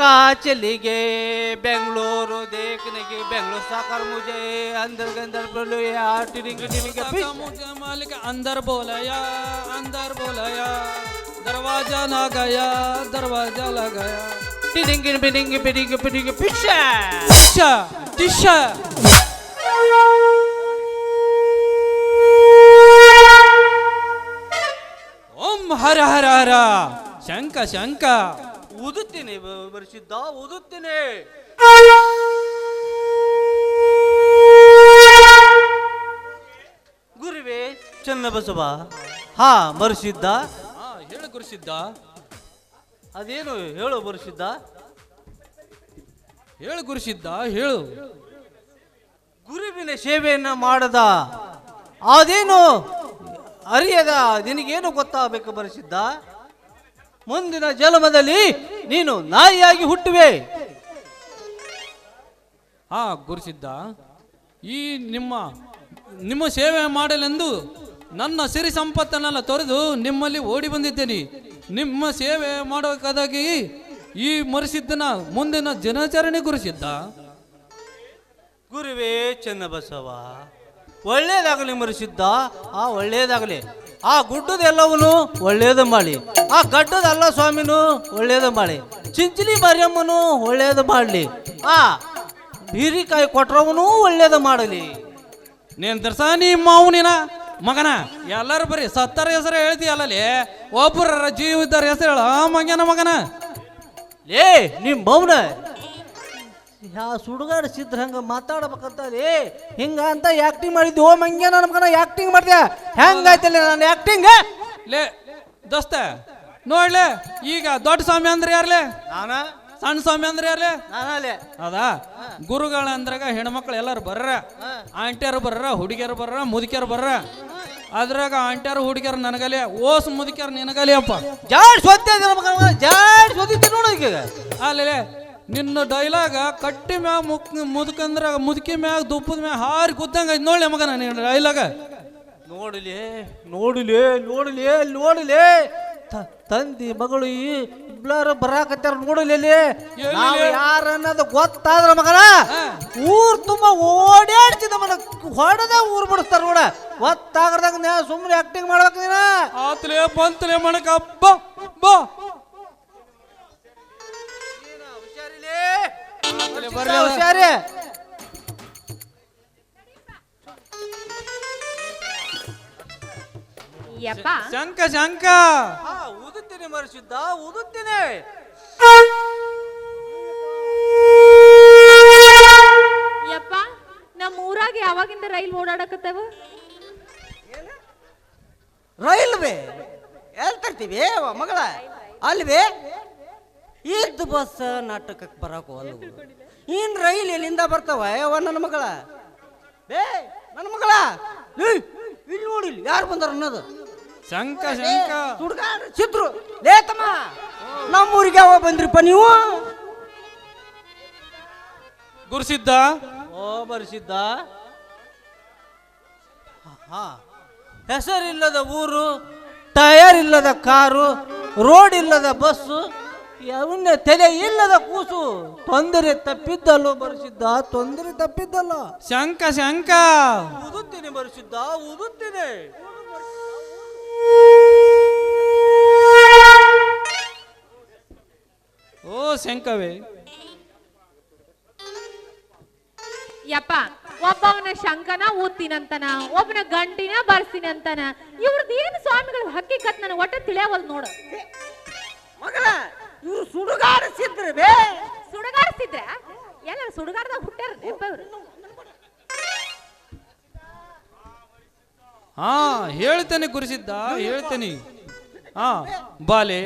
का चली गए बेंगलोर देखने के बेंगलोर साकर मुझे अंदर के अंदर बोलो यार टिरिंग टिरिंग के पीछे। मुझे मालिक अंदर बोलाया अंदर बोलाया दरवाज़ा ना गया दरवाज़ा लगाया। टिरिंग टिरिंग टिरिंग टिरिंग पीछे। पीछे पीछे। ओम हर हर हरा शंका शंका ಊದುತ್ತೇನೆ ಬ- ಓದುತ್ತೇನೆ. ಗುರುವೇ ಚನ್ನಬಸವ ಹಾ ಬರಿಸಿದ್ದ ಹಾ ಹೇಳು ಗುರುಸಿದ್ದ ಅದೇನು ಹೇಳು ಬರಿಸಿದ್ದ ಹೇಳು ಗುರುಸಿದ್ದ ಹೇಳು. ಗುರುವಿನ ಸೇವೆಯನ್ನ ಮಾಡದ. ಅದೇನು ಅರಿಯದ ನಿನಗೇನು ಗೊತ್ತಾಗಬೇಕು ಬರೆಸಿದ್ದ ಮುಂದಿನ ಜನ್ಮದಲ್ಲಿ ನೀನು ನಾಯಿಯಾಗಿ ಹುಟ್ಟುವೆ. ಆ ಗುರುಸಿದ್ದ ಈ ನಿಮ್ಮ ನಿಮ್ಮ ಸೇವೆ ಮಾಡಲೆಂದು ನನ್ನ ಸಿರಿ ಸಂಪತ್ತನ್ನೆಲ್ಲ ತೊರೆದು ನಿಮ್ಮಲ್ಲಿ ಓಡಿ ಬಂದಿದ್ದೇನೆ. ನಿಮ್ಮ ಸೇವೆ ಮಾಡಬೇಕಾದಾಗಿ ಈ ಮರಿಸಿದ್ದನ ಮುಂದಿನ ದಿನಾಚರಣೆ ಗುರುಸಿದ್ದ ಗುರುವೇ ಚನ್ನಬಸವ ಒಳ್ಳೇದಾಗಲಿ ಮರೆಸಿದ್ದ ಆ ಒಳ್ಳೇದಾಗಲಿ. ಆ ಗುಡ್ಡದೆಲ್ಲವನು ಒಳ್ಳೇದು ಮಾಡಿ. ಆ ಗಡ್ಡದಲ್ಲ ಸ್ವಾಮಿನು ಒಳ್ಳೇದು ಮಾಡಿ. ಚಿಂಚಲಿ ಮರಿಯಮ್ಮನು ಒಳ್ಳೇದು ಮಾಡಲಿ. ಆ ಹೀರಿಕಾಯಿ ಕೊಟ್ರವನು ಒಳ್ಳೇದು ಮಾಡಲಿ. ನೀನ್ ದರ್ಸ ನೀ ಮಾವನಿನ ಮಗನ? ಎಲ್ಲರೂ ಬರಿ ಸತ್ತರ ಹೆಸರು ಹೇಳ್ತೀಯಲ್ಲಲ್ಲಿ ಒಬ್ಬರ ಜೀವ ಇದ್ದಾರ ಹೆಸರು ಹೇಳ. ಮಗನ ಮಗನ? ಏ ನಿಮ್ ಮೌನ ಯಾ ಸುಡುಗಾಡ ಸಿದ್ರ ಹಂಗ ಮಾತಾಡ್ಬೇಕಂತ ಲೇ ಹಿಂಗ ಅಂತ ಆಕ್ಟಿಂಗ್ ಮಾಡಿದ್ದು ಓ ಮಂಗೆ ನನ್ನ ಮಗನ ಆಕ್ಟಿಂಗ್ ಮಾಡಿದೆ ಹೆಂಗಾಯ್ತಲ್ಲ ನಾನು ಆಕ್ಟಿಂಗ್ ಲೇ ದೋಸ್ತ ನೋಡ್ಲೆ ಈಗ ದೊಡ್ಡ ಸ್ವಾಮಿ ಅಂದ್ರೆ ಯಾರ್ಲೆ? ನಾನ? ಸಣ್ಣ ಸ್ವಾಮಿ ಅಂದ್ರೆ ಯಾರ್ಲೆ? ನಾನಲ್ಲೇ. ಅದಾ ಗುರುಗಳ ಅಂದ್ರಾಗ ಹೆಣ್ಮಕ್ಳು ಎಲ್ಲರೂ ಬರ್ರ ಆಂಟಿಯರು ಬರ್ರ ಹುಡುಗಿಯರು ಬರ್ರ ಮುದುಕಿಯರು ಬರ್ರ. ಅದ್ರಾಗ ಆಂಟಿಯರು ಹುಡುಗಿಯರು ನನಗಲೆ ಓಸ್ ಮುದುಕಿಯರು ನಿನಗಲೆ ಅಪ್ಪ. ಜಾಡ್ ಸೋತ್ತೆ ಜಾಡ್ ಸೋತಿದ್ದೆ ನೋಡು ಈಗ. ಅಲ್ಲೇ ನಿನ್ನ ಡೈಲಾಗ ಕಟ್ಟಿ ಮ್ಯಾಗ ಮುಕ್ ಮುದುಕಂದ್ರ ಮುದುಕಿ ಮ್ಯಾಗ ದುಪ್ಪದ ಮ್ಯಾಗ ಹಾರಿ ಕುದ್ದಂಗ ನೋಡ್ಲಿ ನೋಡ್ಲೆ ಮಗನ ನಿನ್ನ ಡೈಲಾಗ. ನೋಡಲಿ ನೋಡಲಿ ನೋಡಲಿ ನೋಡಲಿ. ತಂದಿ ಮಗಳು ಈ ಇಬ್ಲಾರು ಬರಾಕತ್ತಾರ ನೋಡಲಿ? ನಾವು ಯಾರ ಅನ್ನೋದು ಗೊತ್ತಾದ್ರ ಮಗನ? ಊರ್ ತುಂಬ ಓಡಾಡ್ತಿದ್ದ ಮನ ಹೊಡೆದ ಊರ್ ಬಿಡಿಸ್ತಾರ ನೋಡ. ಗೊತ್ತಾಗ್ರದಾಗ ಸುಮ್ಮನೆ ಆಕ್ಟಿಂಗ್ ಮಾಡ್ಬೇಕು ನೀನ. ಆತ್ಲೆ ಬಂತಲೆ ಮಣಕ ಬಾ ಬಾ. ಹುಷಾರಿ. ಯಪ್ಪ. ಶಂಕ ಶಂಕ. ಹಾ ಊದುತ್ತೇನೆ ಮರುಶುದ್ಧ ಊದುತ್ತೇನೆ ಯಪ್ಪ ನಮ್ಮ ಊರಾಗ ಯಾವಾಗಿಂದ ರೈಲ್ ಓಡಾಡಕತ್ತವ? ರೈಲ್ವೆ ಎಲ್ಲಿ ತರ್ತೀವಿ ಮಗಳ? ಅಲ್ವೇ? ಇದ್ದ ಬಸ್ ನಾಟಕಕ್ಕೆ ಬರಕ್ಕೆ ಅಲ್ವ ಇನ್ ರೈಲ್ ಎಲ್ಲಿಂದ ಬರ್ತಾವ? ಯಾವ ನನ್ನ ಮಗಳ. ಬೇ ನನ್ನ ಮಗಳ. ಏಯ್, ಇಲ್ಲಿ ನೋಡಿ ಯಾರು ಬಂದಾರ ಅನ್ನೋದು. ಶಂಕ ಶಂಕ. ಹುಡುಗಾರ ಚಿತ್ರು ಲೇತಮ್ಮ ನಮ್ಮೂರಿಗೆ ಯಾವ ಬಂದ್ರಿಪ್ಪ ನೀವು? ಗುರುಸಿದ್ದ? ಓ ಬರ್ಸಿದ್ದ. ಹಾ ಹೆಸರಿಲ್ಲದ ಊರು ಟಯರ್ ಇಲ್ಲದ ಕಾರು ರೋಡ್ ಇಲ್ಲದ ಬಸ್ಸು ಅವನ್ನೇ ತಲೆ ಇಲ್ಲದ ಕೂಸು ತೊಂದರೆ ತಪ್ಪಿದ್ದಲ್ಲೋ ಬರೆಸಿದ್ದ ತೊಂದರೆ ತಪ್ಪಿದ್ದಲ್ಲ. ಶಂಕ ಶಂಕ. ಊದುತ್ತೇನೆ ಬರೆಸಿದ್ದ ಊದುತ್ತೇನೆ ಓ ಶಂಕವೇ. ಯಪ್ಪ ಒಬ್ಬವನ ಶಂಕನ ಊದ್ತೀನಂತನ ಒಬ್ಬನ ಗಂಟಿನ ಬರ್ಸಿನಂತನ ಇವ್ರದ್ದು ಏನು ಸ್ವಾಮಿಗಳ ಹಕ್ಕಿಕತ್ ನನಗೆ ಒಟ್ಟ ತಿಳಿಯವಲ್ ನೋಡು. ಮಗಳ ಇವ್ರು ಸುಡುಗಾಡಿಸಿದ್ರು ಬೇ ಸುಡುಗಾಡ್ಸಿದ್ರ? ಎಲ್ಲ ಸುಡುಗಾಡ್ದಾಗ ಹುಟ್ಟ್ಯಾರ ಇವ್ರು ಹಾ ಹೇಳ್ತೇನೆ ಗುರುಸಿದ್ದ ಹೇಳ್ತೇನೆ. ಹಾ ಬಾಲೆ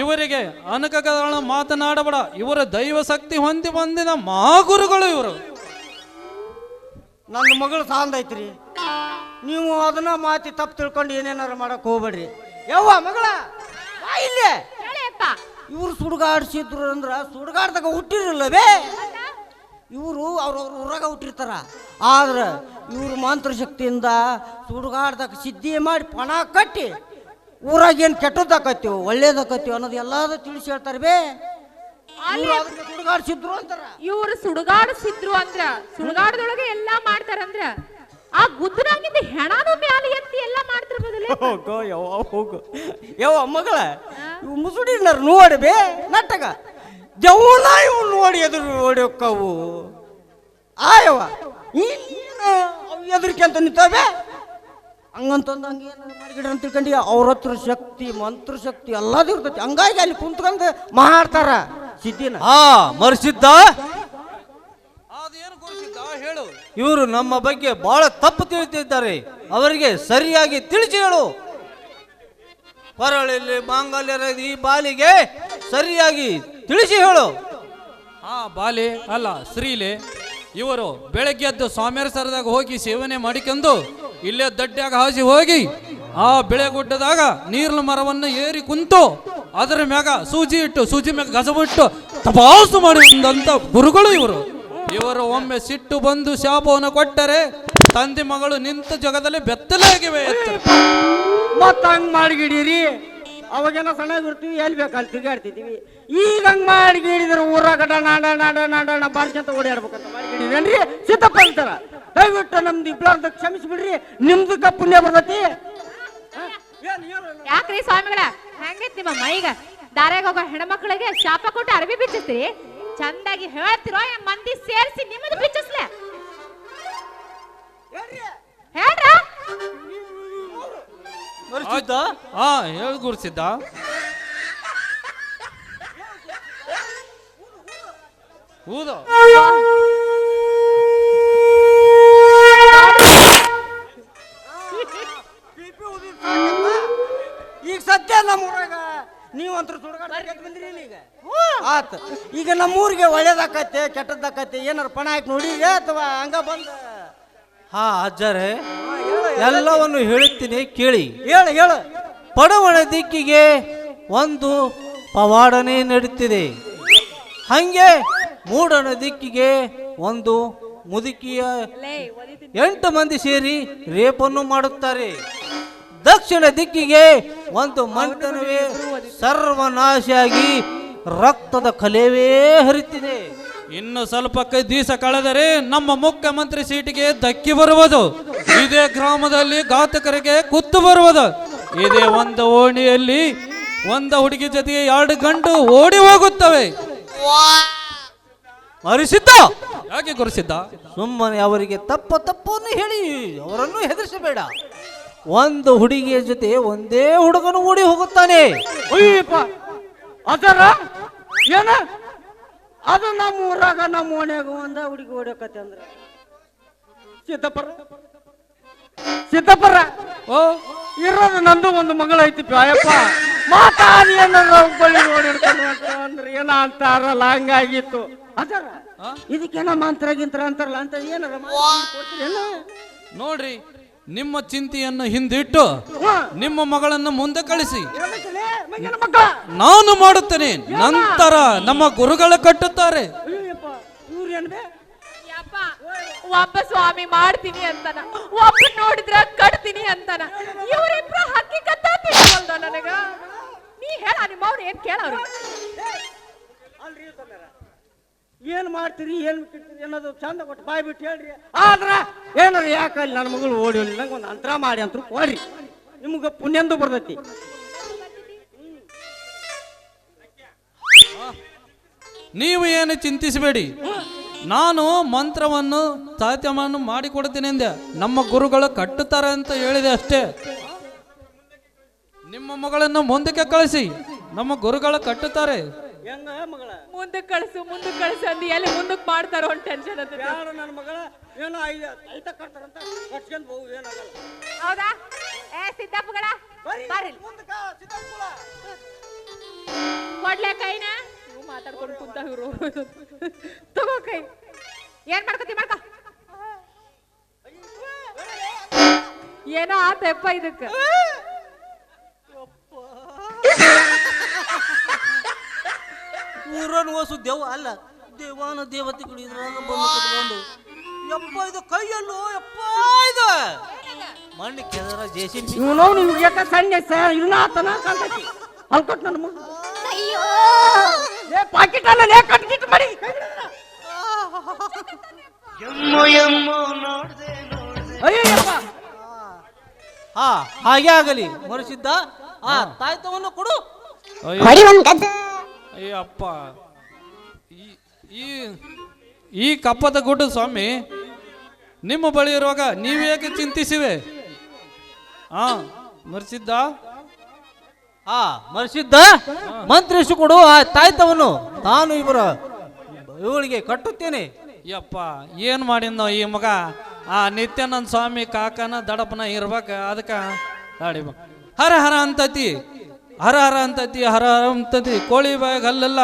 ಇವರಿಗೆ ಅನಕಗಳ ಮಾತನಾಡಬೇಡ. ಇವರ ದೈವ ಶಕ್ತಿ ಹೊಂದಿ ಬಂದಿದ ಮಹಾಗುರುಗಳು ಇವರು. ನನ್ನ ಮಗಳು ಸಾಂದೈತ್ರಿ ನೀವು ಅದನ್ನ ಮಾತಿ ತಪ್ಪು ತಿಳ್ಕೊಂಡು ಏನೇನಾರು ಮಾಡಕ್ ಹೋಗ್ಬೇಡ್ರಿ. ಯವ್ವ ಮಗಳ ಇಲ್ಲೇ. ಇವ್ರು ಸುಡುಗಾಡಿಸಿದ್ರು ಅಂದ್ರ ಸುಡುಗಾಡ್ದಾಗ ಹುಟ್ಟಿರಲ್ಲವೇ? ಇವರು ಅವ್ರವ್ರ ಊರಾಗ ಹುಟ್ಟಿರ್ತಾರ. ಆದ್ರ ಇವ್ರು ಮಂತ್ರಶಕ್ತಿಯಿಂದ ಸುಡುಗಾಡ್ದಾಗ ಸಿದ್ಧಿ ಮಾಡಿ ಪಣ ಕಟ್ಟಿ ಊರಾಗ ಏನು ಕೆಟ್ಟದ್ದಾಕತ್ತೀವಿ ಒಳ್ಳೇದಾಕತ್ತೀವಿ ಅನ್ನೋದು ಎಲ್ಲಾದ್ರೂ ತಿಳಿಸಿ ಹೇಳ್ತಾರೆ ಬೇ. ಸುಡುಗಾಡಿಸಿದ್ರು ಅಂತಾರ. ಇವ್ರು ಸುಡುಗಾಡಿಸಿದ್ರು ಅಂದ್ರ ಸುಡುಗಾಡದೊಳಗೆ ಎಲ್ಲಾ ಮಾಡ್ತಾರಂದ್ರ ಆ ಗುದ್ದನಾಗಿಂದ ಹೆಣಾನು ಮ್ಯಾಲೆ ಎತ್ತಿ ಎಲ್ಲ ಮಾಡ್ತಿರ್ಬೋದಲ್ಲ ಹೋಗೋ ಯವ್ವ ಹೋಗು. ಯವ್ವ ಮಗಳ ಮುಸುಡಿ ಮುಸುಡಿನಾರ ನೋಡಿ ಬೇ ನಟ್ಟಗ ಜವನ ಇವು ನೋಡಿ ಎದುರು ನೋಡಿ ಹೋಕ್ಕವು ಆಯವ್ವ ಎದುರಿಕೆ ಅಂತ ನಿಂತವೆ? ಹಂಗಂತಂದು ಹಂಗೆ ಮಾಡಿಗಿಡ್ರಿ ಅಂತ ತಿಳ್ಕೊಂಡು ಅವ್ರ ಹತ್ರ ಶಕ್ತಿ ಮಂತ್ರ ಶಕ್ತಿ ಎಲ್ಲದು ಇರ್ತೈತಿ. ಹಂಗಾಗಿ ಅಲ್ಲಿ ಕುಂತ್ಕೊಂಡು ಮಾಡ್ತಾರ ಸಿದ್ದಿನ. ಹಾ ಮರುಸಿದ್ದ? ಹೇಳು ಇವರು ನಮ್ಮ ಬಗ್ಗೆ ಬಹಳ ತಪ್ಪು ತಿಳಿತಿದ್ದಾರೆ ಅವರಿಗೆ ಸರಿಯಾಗಿ ತಿಳಿಸಿ ಹೇಳು. ಪರಳಲ್ಲಿ ಮಾಂಗಲ್ಯರ ಈ ಬಾಲಿಗೆ ಸರಿಯಾಗಿ ತಿಳಿಸಿ ಹೇಳು. ಆ ಬಾಲಿ ಅಲ್ಲ ಶ್ರೀಲೆ ಇವರು ಬೆಳಗ್ಗೆ ಎದ್ದು ಸ್ವಾಮಿಯರ ಸರದಾಗ ಹೋಗಿ ಸೇವನೆ ಮಾಡಿಕೊಂಡು ಇಲ್ಲೇ ದಡ್ಡಾಗ ಹಾಸಿ ಹೋಗಿ ಆ ಬೆಳೆ ಗುಡ್ಡದಾಗ ನೀರಿನ ಮರವನ್ನು ಏರಿ ಕುಂತು ಅದರ ಮ್ಯಾಗ ಸೂಜಿ ಇಟ್ಟು ಸೂಜಿ ಮ್ಯಾಗ ಗಸಬಿಟ್ಟು ತಪಾಸು ಮಾಡಿ ಬಂದಂತ ಗುರುಗಳು ಇವರು. ಇವರು ಒಮ್ಮೆ ಸಿಟ್ಟು ಬಂದು ಶಾಪವನ್ನು ಕೊಟ್ಟರೆ ತಂದೆ ಮಗಳು ನಿಂತ ಜಗದಲ್ಲಿ ಬೆತ್ತಲಾಗಿವೆ ಮತ್ತಂಗ್ ಮತ್ತ ಹಂಗ್ ಮಾಡಿಗಿಡೀರಿ? ಅವಾಗೇನೋ ಸಣ್ಣದಿರ್ತೀವಿ ಎಲ್ಲಿ ಬೇಕಲ್ಲಿ ತಿರುಗಾಡ್ತಿದ್ದೀವಿ. ಈಗ ಹಂಗ್ ಮಾಡಿಗಿಡಿದ್ರೆ ಊರಾಗ ನಾಡ ನಾಡ ನಾಡ ಡಣ ಬಾರ್ಸಂತ ಓಡಾಡ್ಬೇಕಂತ ಮಾಡಿಗಿಡಿದ್ರಿ ಸಿದ್ದಪ್ಪ ಅಂತಾರ. ದಯವಿಟ್ಟು ನಮ್ದು ಇಬ್ಬರದ ಕ್ಷಮಿಸ್ಬಿಡ್ರಿ. ನಿಮ್ದಕ್ಕ ಪುಣ್ಯ ಬರ್ತೈತಿ. ಯಾಕ್ರಿ ಸ್ವಾಮಿಗಳ? ಹೆಂಗೈತಿ ನಿಮ್ಮ ಈಗ ದಾರ್ಯಾಗ ಹೋಗೋ ಹೆಣ್ಮಕ್ಳಿಗೆ ಶಾಪ ಕೊಟ್ಟು ಅರ್ಬಿ ಬಿಚ್ಚಿಸ್ತೀರಿ? ಚಂದಾಗಿ ಹೇಳ್ತಿರೋ ಮಂದಿ ಸೇರಿಸಿ ನಿಮ್ಮದು ಬಿಚ್ಚಿಸ್ಲೆ? ಹೇಳ್ರ. ಹಾ ಹೇಳು ಗುರುಸಿದ್ದ ಹೌದು ಈಗ ಸದ್ಯ ನಮ್ಮೂರಾಗ ನೀವಂತ್ರ ಸುಡಗಾಡ ಬಂದ್ರಿ ಆತ ಈಗ ನಮ್ಮೂರಿಗೆ ಒಳ್ಳೇದಾಕತ್ತೆ ಕೆಟ್ಟದ್ದಾಕತ್ತೆ ಏನಾರು ಪಣ ಹಾಕಿ ನೋಡಿರಿ ಅಥವಾ ಹಂಗ ಬಂದ? ಹಾ ಅಜ್ಜರೇ ಎಲ್ಲವನ್ನು ಹೇಳುತ್ತೀನಿ ಕೇಳಿ. ಹೇಳು ಹೇಳು. ಪಡವಣ ದಿಕ್ಕಿಗೆ ಒಂದು ಪವಾಡನೆ ನಡೀತಿದೆ. ಹಂಗೆ ಮೂಡಣ ದಿಕ್ಕಿಗೆ ಒಂದು ಮುದುಕಿಯ ಎಂಟು ಮಂದಿ ಸೇರಿ ರೇಪನ್ನು ಮಾಡುತ್ತಾರೆ. ದಕ್ಷಿಣ ದಿಕ್ಕಿಗೆ ಒಂದು ಮಂಟನವೇ ಸರ್ವನಾಶಿಯಾಗಿ ರಕ್ತದ ಕಲೆವೇ ಹರಿತಿದೆ. ಇನ್ನು ಸ್ವಲ್ಪ ಕೈ ದಿವಸ ಕಳೆದರೆ ನಮ್ಮ ಮುಖ್ಯಮಂತ್ರಿ ಸೀಟಿಗೆ ಧಕ್ಕಿ ಬರುವುದು. ಇದೇ ಗ್ರಾಮದಲ್ಲಿ ಘಾತಕರಿಗೆ ಕುತ್ತು ಬರುವುದು. ಇದೇ ಒಂದು ಓಣಿಯಲ್ಲಿ ಒಂದು ಹುಡುಗಿ ಜೊತೆಗೆ ಎರಡು ಗಂಟು ಓಡಿ ಹೋಗುತ್ತವೆ. ಅರಿಸಿದ್ದ? ಯಾಕೆ ಗುರುಸಿದ್ದ ಸುಮ್ಮನೆ ಅವರಿಗೆ ತಪ್ಪ ತಪ್ಪನ್ನು ಹೇಳಿ ಅವರನ್ನು ಹೆದರಿಸಬೇಡ. ಒಂದು ಹುಡುಗಿಯ ಜೊತೆ ಒಂದೇ ಹುಡುಗನು ಓಡಿ ಹೋಗುತ್ತಾನೆ. ಅಯ್ಯಪ್ಪ ಅದರ ಏನ? ಅದು ನಮ್ಮ ಊರಾಗ ನಮ್ಮ ಓಣ್ಯಾಗ ಒಂದ ಹುಡುಗಿ ಓಡಕತ್ತೆ ಅಂದ್ರ. ಸಿದ್ದಪ್ಪರ? ಸಿದ್ದಪ್ಪರ? ಓ ಇರೋದು ನಂದು ಒಂದು ಮಗಳ ಐತಿ ಅಯ್ಯಪ್ಪ ಮಾತಾಡಿ ಅನ್ನೋದು ಬಳಿ ನೋಡಿರ್ತಾನ ಅಂದ್ರೆ ಏನ ಅಂತಾರಲ್ಲ ಹಂಗಾಗಿತ್ತು. ಅದರ ಇದಕ್ಕೆ ಇದಕ್ಕೇನ ಮಂತ್ರ ಗಿಂತ್ರ ಅಂತಾರಲ್ಲ ಅಂತ ಏನಾರ? ನೋಡ್ರಿ ನಿಮ್ಮ ಚಿಂತೆಯನ್ನು ಹಿಂದಿಟ್ಟು ನಿಮ್ಮ ಮಗಳನ್ನು ಮುಂದೆ ಕಳಿಸಿ. ನಾನು ಮಾಡುತ್ತೇನೆ. ನಂತರ ನಮ್ಮ ಗುರುಗಳು ಕಟ್ಟುತ್ತಾರೆ. ಒಬ್ಬ ಸ್ವಾಮಿ ಮಾಡ್ತೀನಿ ಅಂತಾನ ಒಬ್ಬ ನೋಡಿದ್ರ ಕಟ್ತೀನಿ ಅಂತಾನ. ಇವ್ರಿಬ್ರು ಹಕ್ಕಿ ಕತ್ತ ಬಿಡವಲ್ದ ನನಗ? ನೀ ಹೇಳ ನಿಮ್ಮವ್ರು ಏನ್ ಕೇಳವ್ರು ಏನ್ ಮಾಡ್ತೀರಿ, ಏನು ಬಿಟ್ಟಿರ್ತೀರಿ ಅನ್ನೋದು ಚಂದ ಕೊಟ್ಟು ಬಾಯ್ ಬಿಟ್ಟು ಹೇಳ್ರಿ. ಆದ್ರ ಏನಾರ ಯಾಕೆ ಅಲ್ಲಿ ನನ್ನ ಮಗಳು ಓಡಿ ನಂಗೆ ಒಂದು ಅಂತರ ಮಾಡಿ ಅಂತ ಕೊಡ್ರಿ. ನಿಮ್ಗೆ ಪುಣ್ಯಂದು ಬರ್ತೈತಿ. ನೀವು ಏನು ಚಿಂತಿಸಬೇಡಿ. ನಾನು ಮಂತ್ರವನ್ನು ಸಾಹಿತ್ಯವನ್ನು ಮಾಡಿಕೊಡ್ತೀನಿ ಎಂದೆ ನಮ್ಮ ಗುರುಗಳು ಕಟ್ಟುತ್ತಾರೆ ಅಂತ ಹೇಳಿದೆ ಅಷ್ಟೇ. ನಿಮ್ಮ ಮಗಳನ್ನು ಮುಂದಕ್ಕೆ ಕಳಿಸಿ. ನಮ್ಮ ಗುರುಗಳು ಕಟ್ಟುತ್ತಾರೆ. ಹೆಂಗ ಮಗಳ ಮುಂದಕ್ಕೆ ಕಳ್ಸು ಮುಂದಕ್ಕೆ ಕಳ್ಸು ಅಂದು ಎಲ್ಲಿ ಮುಂದಕ್ಕೆ ಮಾಡ್ತಾರೋ ಅಂತ ಟೆನ್ಷನ್ ಅದ ಯಾರು ನನ್ನ ಮಗಳ ಏನೋ ಐದು ಐತ ಕಟ್ತಾರಂತ ಕಟ್ಸ್ಕೊಂಡ್ ಹೋಗು ಏನಾಗಲ್ಲ ಹೌದಾ ಏ ಸಿದ್ದಪ್ಪಗಳ ಬರ್ರಿ ಮುಂದಕ್ಕ. ಕೊಡ್ಲೆ ಕೈನ ಇವ್ ಮಾತಾಡ್ಕೊಂಡು ಕುಂತ ಇವ್ರು ತಗೋ ಕೈ ಏನ್ ಮಾಡ್ಕೋತಿ ಮಾಡ್ಕೋ ಏನೋ ಆತಪ್ಪ ಇದಕ್ಕ ಊರನ್ನು ಓಸು ದೇವ ಅಲ್ಲ. ದೇವಾನ ದೇವತೆಗಳು ಇದ್ರಾಗ ಬಂದು ಕುತ್ಕೊಂಡು. ಯಪ್ಪ ಇದು ಕೈಯಲ್ಲೋ? ಯಪ್ಪ ಇದು? ಮಣ್ಣು ಕೆದರ ಜೇಸಿ ಇವನು ನೀವು ಯಾಕ ಸಣ್ಣ ಸರ್ ಆತನ ಕಾಣ್ತೈತಿ ಅಲ್ಲಿ ಕೊಟ್ಟು ನನ್ನ ಮಗ. ಏ ಪಾಕಿಟ ಅಲ್ಲೇ ಕಟ್ಗಿಟ್ ಮಾಡಿ. ಅಯ್ಯಪ್ಪ ಹಾ ಹಾಗೆ ಆಗಲಿ. ಮರುಸಿದ್ದ ಆ ತಾಯ್ತವನ್ನು ಕೊಡು. ಅಯ್ಯಪ್ಪ ಈ ಈ ಈ ಕಪ್ಪದ ಗುಡ್ಡು ಸ್ವಾಮಿ ನಿಮ್ಮ ಬಳಿ ಇರುವಾಗ ನೀವೇಕೆ ಚಿಂತಿಸಿವೆ? ಹಾ ಮರ್ಸಿದ್ದ? ಆ ಮರ್ಸಿದ್ದ? ಮಂತ್ರಿಸು ಕೊಡು ಆ ತಾಯ್ತವನ್ನು ನಾನು ಇವರ ಇವಳಿಗೆ ಕಟ್ಟುತ್ತೇನೆ. ಯಪ್ಪ ಏನು ಮಾಡಿದ್ನೋ ಈ ಮಗ? ಆ ನಿತ್ಯಾನಂದ ಸ್ವಾಮಿ ಕಾಕನ ದಡಪನ ಇರ್ಬೇಕ ಅದಕ್ಕ ಹರ ಹರ ಅಂತತಿ. ಹರ ಹರ ಅಂತತಿ, ಹರ ಹರ ಅಂತತಿ. ಕೋಳಿ ಬಾಯಿಗೆ ಹಲ್ಲಿಲ್ಲ.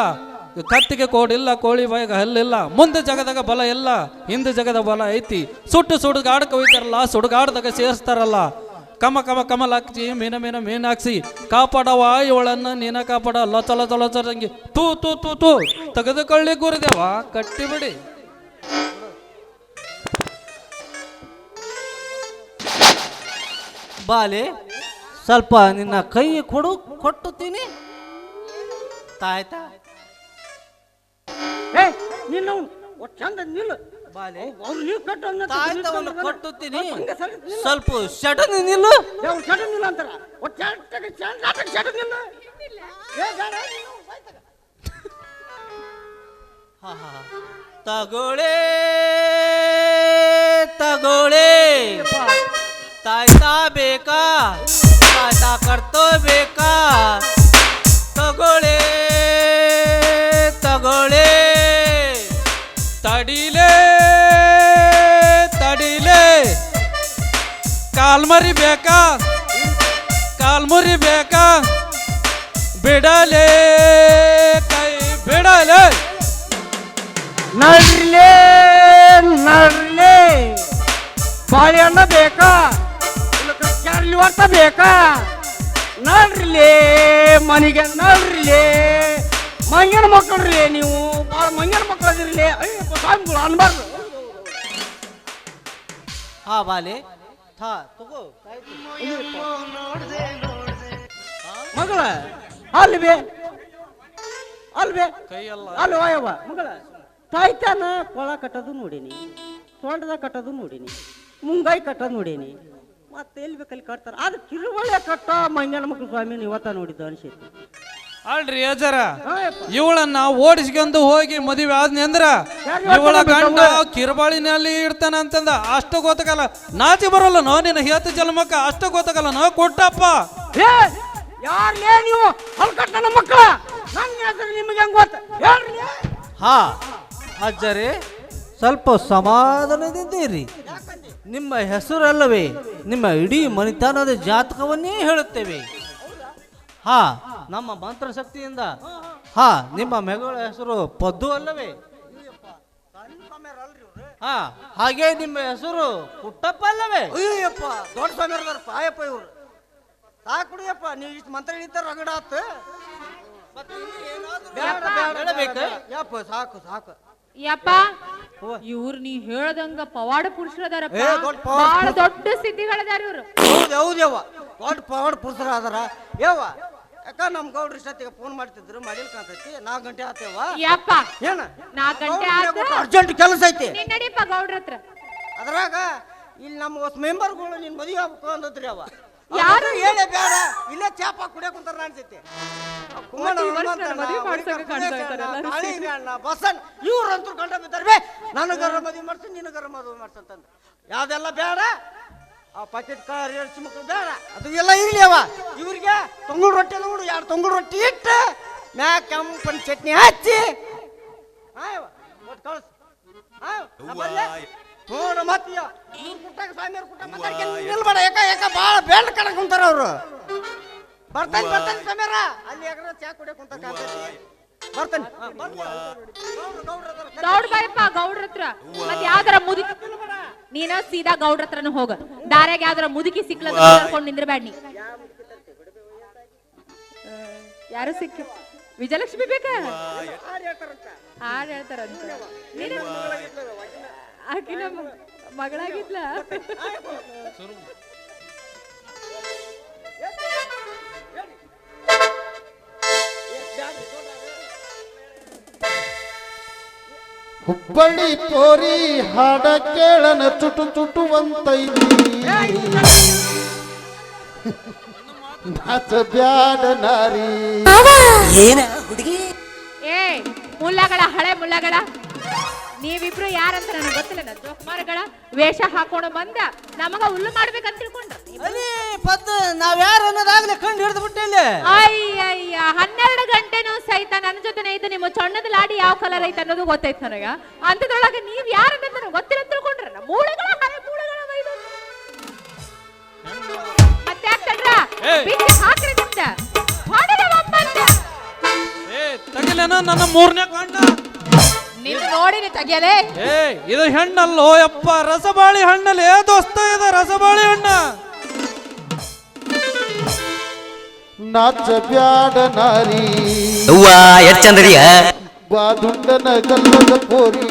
ಕತ್ತಿಗೆ ಕೋಡಿಲ್ಲ, ಕೋಳಿ ಬಾಯಿಗೆ ಹಲ್ಲಿಲ್ಲ. ಮುಂದೆ ಜಗದಾಗ ಬಲ ಇಲ್ಲ, ಹಿಂದೆ ಜಗದ ಬಲ ಐತಿ. ಸುಟ್ಟು ಸುಡುಗಾಡಕ್ಕೆ ಹೋಯ್ತಾರಲ್ಲ ಸುಡುಗಾಡ್ದಾಗ ಸೇರಿಸ್ತಾರಲ್ಲ. ಕಮ ಕಮ ಕಮಲಾಕ್ಷಿ, ಮೀನ ಮೀನ ಮೀನಾಕ್ಷಿ ಕಾಪಾಡವ ಇವಳನ್ನ, ನೀನ ಕಾಪಾಡ, ಲೊಚ ಲೊಚ ಲೊಚರಂಗಿ ತೂ ತೂ ತೂ ತೂ. ತೆಗೆದುಕೊಳ್ಳಿ ಗುರುದೇವ ಕಟ್ಟಿಬಿಡಿ ಬಾಲೆ ಸ್ವಲ್ಪ ನಿನ್ನ ಕೈ ಕೊಡು ಕೊಟ್ಟುತ್ತೀನಿ. ತಾಯ್ತಾ ಏ ನಿನ್ನ ಚಂದ ನಿಲ್ಲು. ಬಾಲೆ. ಅವ್ರು ನೀವು ಕಟ್ಟು ಅನ್ನೋ ತಾಯ್ತವನ್ನು ಕೊಟ್ಟುತ್ತೀನಿ. ಹಂಗೆ ಸರಿ ನಿಲ್ಲು. ಸ್ವಲ್ಪ ಸಡನ್ ನಿಲ್ಲು. ಏ, ಅವ್ರು ಚಂದ ನಿಲ್ಲ ಅಂತಾರ. ಒಟ್ಟು ಚಟ ಚಟ ನಾಟಕ ನಿಲ್ಲ. ಏ ಬೇಡ. ನೀನು ಹೋಯ್ತಗ. ಹಾ, ಹಾ, ಹಾ. ತಗೊಳ್ಳೆ ತಗೊಳ್ಳೆ ತಾಯ್ತಾ ಬೇಕಾ? ತಾಯ್ತಾ ಕರ್ತೋ ಬೇಕಾ? ತಗೊಳ್ಳೆ ತಗೊಳ್ಳೆ ತಡಿಲೆ, ತಡಿಲೇ. ಕಾಲ್ಮರಿ ಬೇಕಾ? ಕಾಲ್ಮುರಿ ಬೇಕಾ? ಬಿಡಲೆ, ಕೈ ಬಿಡಲೆ. ನಡ್ರಿಲೇ ನಡ್ರಿಲೇ ಬಾಳೆಹಣ್ಣ ಬೇಕಾ? ವರ್ತ ಬೇಕಾ? ನಡ್ರಿಲೇ ಮನೆಗೆ ನಡ್ರಿಲೇ. ಮಂಗನ ಮಕ್ಕಳ್ರಿ ನೀವು. ಭಾಳ ಮಂಗನ ಮಕ್ಕಳು ಅದಿರ್ಲಿ. ಅಯ್ಯಪ್ಪ ಸ್ವಾಮಿಗಳು ಅನ್ಬಾರ್ದು. ಹಾ ಬಾಲಿ. ತಗೋ. ಮಗಳ ಅಲ್ವೇ ಅಲ್ವೇ ಅಲ್ಲಿ ಅಲ್ವ ಯವ್ವ ಮಗಳ ತಾಯ್ತಾನ ಕೊಳ ಕಟ್ಟೋದು ನೋಡೀನಿ. ತೋಟದಾಗ ಕಟ್ಟೋದು ನೋಡೀನಿ. ಮುಂಗಾಯಿ ಕಟ್ಟೋದು ನೋಡೀನಿ. ಮತ್ತೆ ಎಲ್ಲಿ ಬೇಕಲ್ಲಿ ಕಟ್ತಾರ? ಅದು ಕಿರುವಳೆ ಕಟ್ಟ ಮಂಗನ ಮಕ್ಕಳು ಸ್ವಾಮಿನ ಇವತ್ತ ನೋಡಿದ್ದು ಅನಿಸಿತ್ತು. ಅಲ್ರಿ ಅಜರ ಇವಳನ್ನ ಓಡಿಸ್ಕೊಂಡು ಹೋಗಿ ಮದುವೆ ಆದ್ನಿ ಅಂದ್ರ ಯಾರ್ ಇವಳ ಗಂಡ ಕಿರುಬಾಳಿನಲ್ಲಿ ಇರ್ತಾನ ಅಂತಂದ ಅಷ್ಟು ಗೊತ್ತಾಗಲ್ಲ ನಾಚಿ ಬರಲ್ಲ ನೋ ನಿನ್ನ ಹೇತ ಜನ್ಮಕ್ಕ ಅಷ್ಟು ಗೊತ್ತಾಗಲ್ಲ ನೋ ಕೊಟ್ಟಪ್ಪ. ನೀವು ಮಕ್ಕಳ? ನನ್ನ ಹೆಸರು ನಿಮಗೆ ಹೆಂಗ್ ಗೊತ್ತ? ಹಾ ಅಜ್ಜರೇ ಸ್ವಲ್ಪ ಸಮಾಧಾನದಿಂದ ಇರಿ ನಿಮ್ಮ ಹೆಸರಲ್ಲವೇ ನಿಮ್ಮ ಇಡೀ ಮನಿತನದ ಜಾತಕವನ್ನೇ ಹೇಳುತ್ತೇವೆ ಹಾ ನಮ್ಮ ಮಂತ್ರ ಶಕ್ತಿಯಿಂದ ಹಾ ನಿಮ್ಮ ಮಗಳ ಹೆಸರು ಪದ್ದು ಅಲ್ಲವೇ ಹಾ ಹಾಗೆ ನಿಮ್ಮ ಹೆಸರು ಪುಟ್ಟಪ್ಪ ಅಲ್ಲವೇ ಅಯ್ಯಪ್ಪ ದೊಡ್ಡ ಸ್ವಾಮಿ ಅದಾರಪ್ಪ ಆಯಪ್ಪ ಇವ್ರು ಸಾಕು ಬಿಡಿಯಪ್ಪ ನೀವು ಇಷ್ಟು ಮಂತ್ರ ಹಿಡಿತಾರ ರಗಡ ಆತು ಬೇಡ ಬೇಡ ಹೇಳಬೇಕಾ? ಯಪ್ಪ ಸಾಕು ಸಾಕು ಯಪ್ಪ ಇವ್ರು ನೀ ಹೇಳ್ದಂಗ ಪವಾಡ ಪುರುಷರದಾರಪ್ಪ. ಏ, ದೊಡ್ಡ ಪವಾಡ ಬಹಳ ದೊಡ್ಡ ಸಿದ್ಧಿಗಳದಾರ ಇವ್ರು. ಹೌದು ಹೌದು ಯವ್ವ. ದೊಡ್ಡ ಪವಾಡ ಪುರುಷರ ಅದಾರ ಯವ್ವ ಯಾಕ ನಮ್ಮ ಗೌಡ್ರ ಇಷ್ಟೊತ್ತಿಗೆ ಫೋನ್ ಮಾಡ್ತಿದ್ರು? ಮಾಡಿಲ್ ಕಾಣ್ತೈತಿ ನಾಲ್ಕು ಗಂಟೆ ಆತೇವ ಯಪ್ಪ ಏನ? ನಾಲ್ಕ್ ಗಂಟೆ ಆತ. ಅರ್ಜೆಂಟ್ ಕೆಲಸ ಐತಿ. ನೀನ್ ನಡಿಯಪ್ಪ ಗೌಡ್ರ ಹತ್ರ. ಅದ್ರಾಗ ಇಲ್ಲಿ ನಮ್ಮ ಹೊಸ ಮೆಂಬರ್ಗಳು ನಿನ್ ಮದುವೆ ಆಗ್ಬೇಕು ಅಂದತ್ರಿ ಅವ ಯಾರು? ಹೇಳೇ ಬೇಡ. ಇಲ್ಲೇ ಚಾಪ ಕುಡಿಯಕ್ ಕುಂತಾರ ಅನ್ಸೈತಿ ಕುಮಾರ ಮದುವೆ ಮಾಡ್ಸಕ್ಕೆ ಕಾಣ್ತಾ ಇದ್ದಾರೆ ಎಲ್ಲರೂ ಬಸಣ್ಣ ಇವ್ರಂತೂ ಕಂಡ ಬಿದ್ದಾರೆ. ಬೇ ನನಗರ ಮದುವೆ ಮಾಡ್ತೀನಿ ನಿನಗರ ಮದುವೆ ಮಾಡ್ಸಂತಂದ ಯಾವ್ದೆಲ್ಲ ಬೇಡ? ಆ ಪಾಕೆಟ್ ಕಾರ್ ಎರಡು ಮಕ್ಕಳು ಬೇಡ. ಅದು ಎಲ್ಲ ಇರ್ಲಿ ಅವ. ಇವ್ರಿಗೆ ತೊಂಗುಳು ರೊಟ್ಟಿ ನೋಡು ಎರಡು ತೊಂಗುಳು ರೊಟ್ಟಿ ಇಟ್ಟು ಮ್ಯಾ ಕೆಂಪನ್ ಚಟ್ನಿ ಹಚ್ಚಿ. ಆಯ್ ಒಟ್ಟು ಕಳ್ಸು. ಆಯ್, ನಾ ಬರ್ಲೆ? ನೋಡು ಮತ್ತೆ ಇವ್ರು ಕುಟ್ಟಾಗ ಸ್ವಾಮಿಯವ್ರು ಕುಟ್ಟಾಗ ಮಾತಾಡ್ಕೊಂಡು ನಿಲ್ಬೇಡ ಯಾಕ ಯಾಕ ಭಾಳ ಬೆಳ್ಳ ಕಣಕ್ ಕುಂತಾರ ಅವರು. ಬರ್ತಾನೆ ಬರ್ತಾನೆ ಸ್ವಾಮಿಯರ ಅಲ್ಲಿ ಯಾಕ್ರ ಚಾ ಕುಡಿಯಕ್ ಕುಂತ ಕಾಣ್ತೈತಿ ಬರ್ತಾನೆ. ಹಾ, ಗೌಡ್ರು, ಗೌಡ್ರು ಅದಾರ. ಗೌಡ್ ಬಾಯಪ್ಪ ಗೌಡ್ರ ಹತ್ರ. ಮತ್ ಯಾವ್ದಾರ ಮುದುಕಿ ನೀನ ಸೀದಾ ಗೌಡ್ರ ಹತ್ರನು ಹೋಗ. ದಾರ್ಯಾಗ ಯಾವ್ದಾರ ಮುದುಕಿ ಸಿಕ್ಲದ ಕರ್ಕೊಂಡ್ ನಿಂದ್ರಬ್ಯಾಡ ನೀ ಯಾರು ಸಿಕ್ಕ ವಿಜಯಲಕ್ಷ್ಮಿ ಬೇಕಾ? ಹಾಡ್ ಹೇಳ್ತಾರಂತ. ಹಾಡ್ ಹೇಳ್ತಾರಂತ. ನೀನು ಆಕಿ ನಮ್ಮ ಮಗಳಾಗಿದ್ಲ. ಹುಬ್ಬಳ್ಳಿ ಪೋರಿ ಹಾಡ ಕೇಳನ ಚುಟು ಚುಟುವಂತೈತಿ ನಾಚ ಬ್ಯಾಡ ನಾರಿ. ಏನ? ಹುಡುಗಿ ಏ ಮುಲ್ಲಗಳ ಹಳೆ ಮುಲ್ಲಗಳ ನೀವಿಬ್ರು ಯಾರಂತ ನನಗೆ ಗೊತ್ತಿಲ್ಲ. ಜೋಕುಮಾರಗಳ ವೇಷ ಹಾಕೊಂಡು ಬಂದ ನಮಗ ಹುಲ್ಲು ಮಾಡ್ಬೇಕಂತ ತಿಳ್ಕೊಂಡ್ರ. ನಾವ್ ಪದ್ದ ನಾವ್ಯಾರು ಅನ್ನೋದಾಗ್ಲೇ ಕಂಡು ಹಿಡಿದು ಬಿಟ್ಟಿಲ್ಲ ಅಯ್ಯಯ್ಯ ಹನ್ನೆರಡು ಗಂಟೆನೂ ಸಹಿತ ನನ್ನ ಜೊತೆ ಐತೆ ನಿಮ್ಮ ಚೊಣ್ಣದ ಲಾಡಿ ಯಾವ ಕಲರ್ ಐತೆ ಅನ್ನೋದು ಗೊತ್ತೈತೆ ನನಗ. ಅಂತದ್ರೊಳಗೆ ನೀವ್ ಯಾರಂತ ನನಗೆ ಗೊತ್ತಿಲ್ಲ ಅಂತ ತಿಳ್ಕೊಂಡ್ರ. ಮೂಳೆಗಳ ಹಳೆ ಮೂಳೆಗಳ ಬೈದು ಮತ್ತೆ ಏಯ್. ಬಿಟ್ಟು ಹಾಕ್ರಿ ನಿಮ್ದ. ಹೊಡೆದ ಒಪ್ಪಂದ. ಏ ತಗಿಲೇನ? ನನ್ನ ಮೂರನೇ ಕಣ್ಣ ನೀನು ನೋಡಿನಿ ತೆಗಿಯಲೇ? ಏ ಇದು ಹೆಣ್ಣಲ್ಲೋ ಯಪ್ಪ ರಸಬಾಳಿ ಹಣ್ಣಲ್ಲಿ ಏ ದೋಸ್ತ ಇದು ರಸಬಾಳಿ ಹಣ್ಣ? ನಾಚ ಬ್ಯಾಡ ನಾರಿ. ಅವ್ವ ಎಷ್ಟ್ ಚಂದದಿಯ ಬಾದುಂಡನ ಗಲ್ಲದ ಪೋರಿ.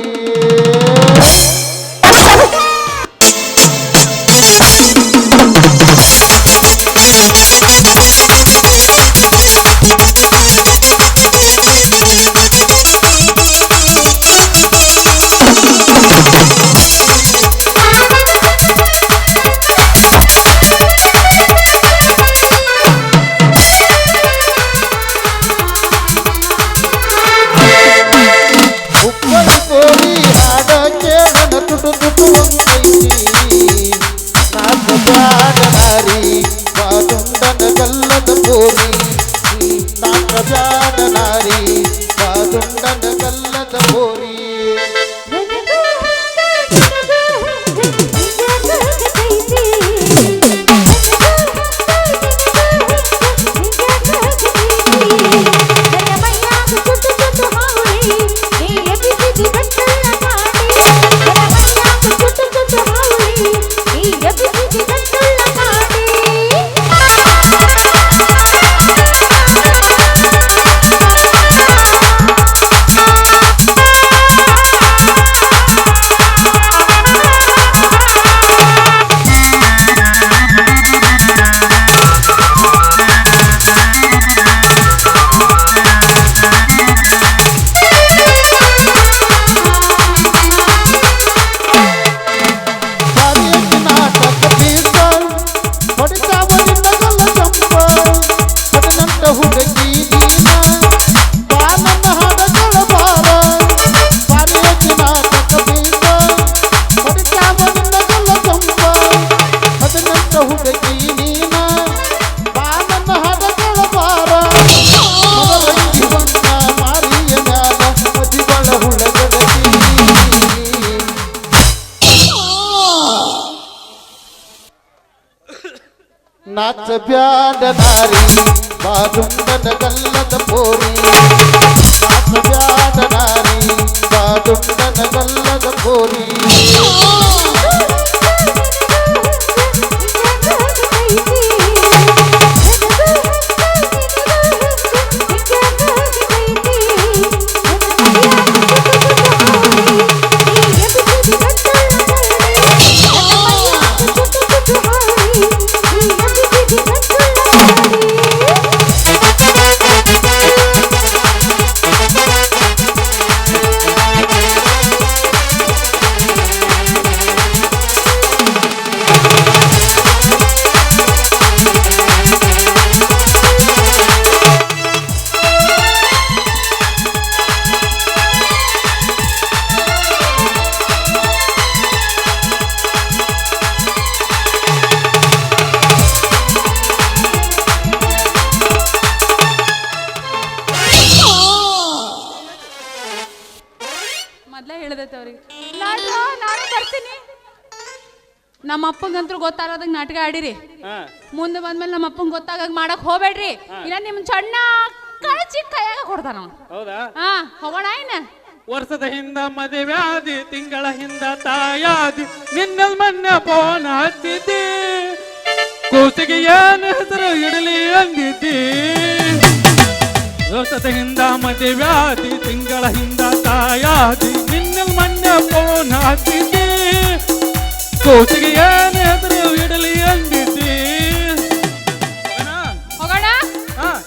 ನಾಚ ದಾರಿ ನಾರಿ ಬಾದುಂಡನ ಅವ್ರಿಗೆ ನಾನು ನಾನು ಬರ್ತೀನಿ. ನಮ್ಮ ಅಪ್ಪಂಗಂತೂ ಗೊತ್ತಾಗದಾಗ ನಾಟಕ ಆಡಿರಿ. ಮುಂದೆ ಬಂದ್ಮೇಲೆ ನಮ್ಮ ಅಪ್ಪಂಗ್ ಗೊತ್ತಾಗ ಮಾಡಕ್ ಹೋಗ್ಬೇಡ್ರಿ. ಇಲ್ಲ ನಿಮ್ ಸಣ್ಣ ಕಳಚಿ ಕೈಯಾಗ ಕೊಡ್ತಾನ. ಹೌದಾ? ಹಾ ಹೋಗೋಣ ಏನ? ವರ್ಷದ ಹಿಂದ ಮದುವೆ ಆದಿ ತಿಂಗಳ ಹಿಂದ ತಾಯಾದಿ ನಿನ್ನ ಮೊನ್ನೆ ಫೋನ್ ಹಚ್ಚಿದ್ದಿ. ಕೂಸಿಗೆ ಏನು ಹೆಸರು ಇಡಲಿ ಅಂದಿದ್ದಿ. ವರ್ಷದ ಹಿಂದ ಮದುವೆ ಆದಿ ತಿಂಗಳ ಹಿಂದ ತಾಯಾದಿ. ಫೋನ್ ಹಚ್ಚಿದ್ದಿ ಕೂಸಿಗೆ ಏನು ಹೆಸರು ಇಡಲಿ ಅಂದಿದ್ದಿ. ಹೋಗೋಣ?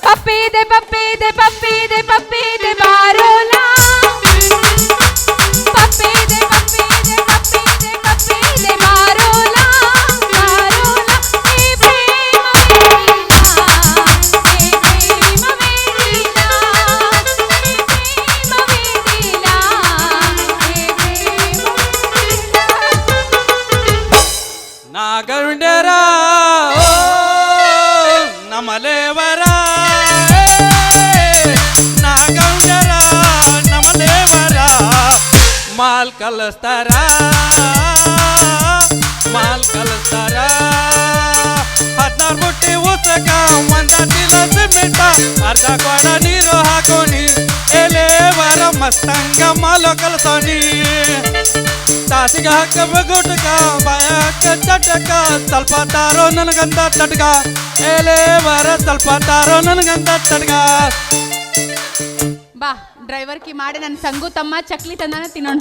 ಪಪ್ಪಿ ಇದೆ ಪಪ್ಪಿ ಇದೆ ಪಪ್ಪಿ ಇದೆ ಪಪ್ಪಿ ಇದೆ ಬಾರೋಲ. ಮಾಲ್ ಕಲಿಸ್ತಾರ ಮಾಲ್ ಕಲಿಸ್ತಾರ ಹದಿನಾರು ಬುಟ್ಟಿ ಉಸಕ ಒಂದ ಚೀಲ ಸಿಮೆಂಟ ಅರ್ಧ ಕೊಡ ನೀರು ಹಾಕೋನಿ ಎಲೆ ಬರ ಮಸ್ತಂಗ ಮಾಲು ಕಲಸೋನಿ ತಾಸಿಗೆ ಹಾಕಬ ಗುಟ್ಕ ಬಾಯಕ ಚಟಕ ಸ್ವಲ್ಪ ತಾರೋ ನನಗಂತ ತಟ್ಕ ಎಲೆ ಬರ ಸ್ವಲ್ಪ ತಾರೋ ನನಗಂತ ತಟ್ಕ ಬಾ ಡ್ರೈವರ್ ಕಿ ಮಾಡಿ ನನ್ನ ಸಂಗು ತಮ್ಮ ಚಕ್ಲಿ ತಂದಾನ ತಿನ್ನೋಣ.